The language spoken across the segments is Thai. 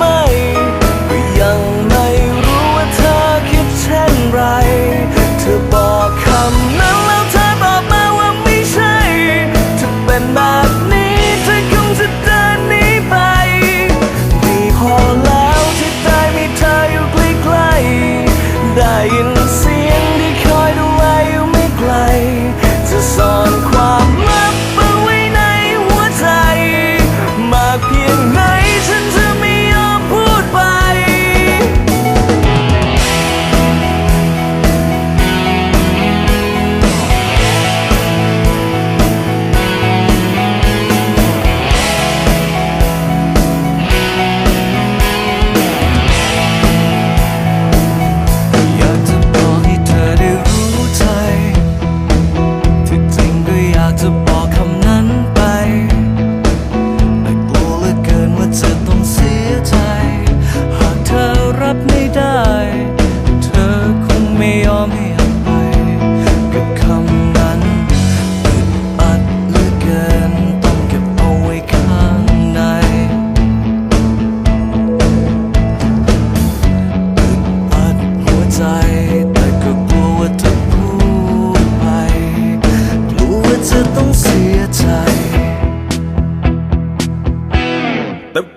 ไปหรือไม่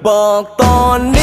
บอกตอนนี้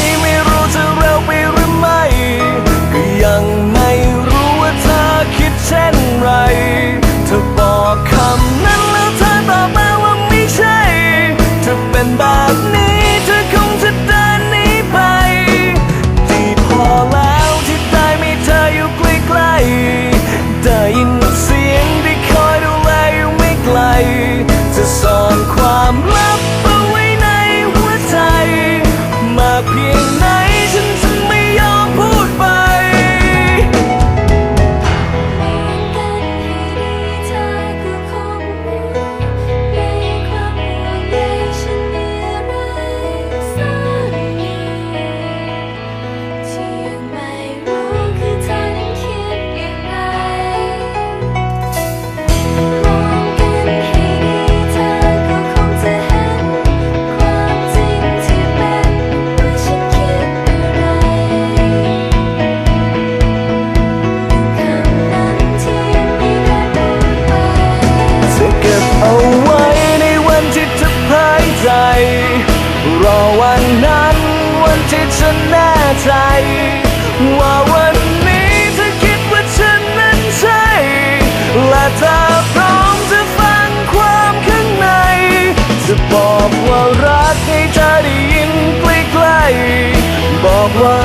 ใจ รอวันนั้นวันที่ฉันแน่ใจ ว่าวันนี้เธอคิดว่าฉันนั้นใช่ และเธอพร้อมจะฟังความข้างใน จะบอกว่ารักให้เธอได้ยินใกล้ๆบอกว่า